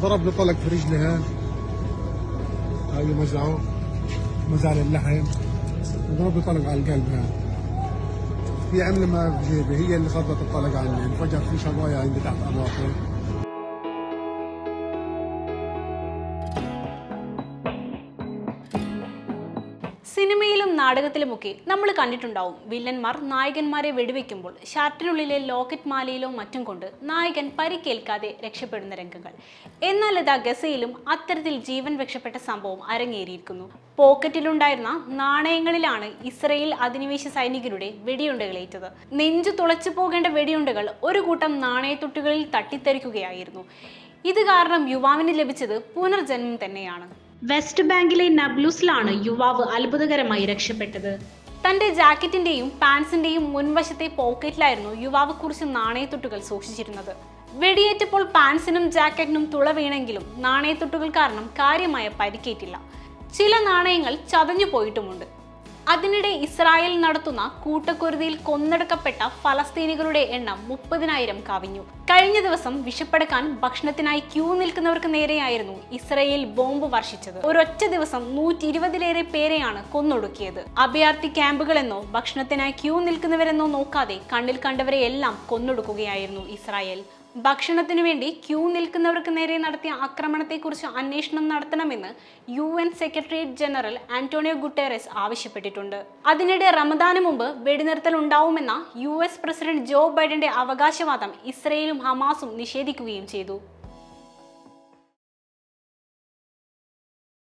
ضرب لي طلق في رجلها. هاي مزعه مزع اللحم. وضرب لي طلق على القلب هذا. هي عملة ما بجيبي هي اللي خبطت الطلق عني انفجر في شظايا عندي تحت اضافي സിനിമയിലും നാടകത്തിലുമൊക്കെ നമ്മൾ കണ്ടിട്ടുണ്ടാവും. വില്ലന്മാർ നായകന്മാരെ വെടിവെക്കുമ്പോൾ ഷാർട്ടിനുള്ളിലെ ലോക്കറ്റ് മാലയിലോ മറ്റും കൊണ്ട് നായകൻ പരിക്കേൽക്കാതെ രക്ഷപ്പെടുന്ന രംഗങ്ങൾ. എന്നാൽ ഇതാ ഗസയിലും അത്തരത്തിൽ ജീവൻ രക്ഷപ്പെട്ട സംഭവം അരങ്ങേറിയിരിക്കുന്നു. പോക്കറ്റിലുണ്ടായിരുന്ന നാണയങ്ങളിലാണ് ഇസ്രയേൽ അധിനിവേശ സൈനികരുടെ വെടിയുണ്ടകളേറ്റത് നെഞ്ചു തുളച്ചു പോകേണ്ട വെടിയുണ്ടകൾ ഒരു കൂട്ടം നാണയത്തൊട്ടുകളിൽ തട്ടിത്തെറിക്കുകയായിരുന്നു. ഇത് കാരണം യുവാവിന് ലഭിച്ചത് പുനർജന്മം തന്നെയാണ്. വെസ്റ്റ് ബാങ്കിലെ നബ്ലൂസിലാണ് യുവാവ് അത്ഭുതകരമായി രക്ഷപ്പെട്ടത്. തന്റെ ജാക്കറ്റിന്റെയും പാൻസിന്റെയും മുൻവശത്തെ പോക്കറ്റിലായിരുന്നു യുവാവ് കുറിച്ച് നാണയത്തൊട്ടുകൾ സൂക്ഷിച്ചിരുന്നത്. വെടിയേറ്റപ്പോൾ പാൻസിനും ജാക്കറ്റിനും തുള വീണെങ്കിലും നാണയത്തൊട്ടുകൾ കാരണം കാര്യമായ പരിക്കേറ്റില്ല. ചില നാണയങ്ങൾ ചതഞ്ഞു പോയിട്ടുമുണ്ട് അതിനിടെ ഇസ്രായേൽ നടത്തുന്ന കൂട്ടക്കുരുതിയിൽ കൊന്നെടുക്കപ്പെട്ട ഫലസ്തീനികളുടെ എണ്ണം മുപ്പതിനായിരം കവിഞ്ഞു. കഴിഞ്ഞ ദിവസം വിഷപ്പെടുക്കാൻ ഭക്ഷണത്തിനായി ക്യൂ നിൽക്കുന്നവർക്ക് നേരെയായിരുന്നു ഇസ്രയേൽ ബോംബ് വർഷിച്ചത്. ഒരൊറ്റ ദിവസം നൂറ്റി ഇരുപതിലേറെ പേരെയാണ് കൊന്നൊടുക്കിയത്. അഭയാർത്ഥി ക്യാമ്പുകളെന്നോ ഭക്ഷണത്തിനായി ക്യൂ നിൽക്കുന്നവരെന്നോ നോക്കാതെ കണ്ണിൽ കണ്ടവരെ എല്ലാം കൊന്നൊടുക്കുകയായിരുന്നു ഇസ്രായേൽ. ഭക്ഷണത്തിനു വേണ്ടി ക്യൂ നിൽക്കുന്നവർക്ക് നേരെ നടത്തിയ ആക്രമണത്തെക്കുറിച്ച് അന്വേഷണം നടത്തണമെന്ന് U N secretariat general Antonio Guterres ആവശ്യപ്പെട്ടിട്ടുണ്ട്. അതിനിടെ റമദാന് മുമ്പ് വെടിനിർത്തൽ ഉണ്ടാവുമെന്ന യു എസ് പ്രസിഡന്റ് ജോ ബൈഡന്റെ അവകാശവാദം ഇസ്രയേലും ഹമാസും നിഷേധിക്കുകയും ചെയ്തു.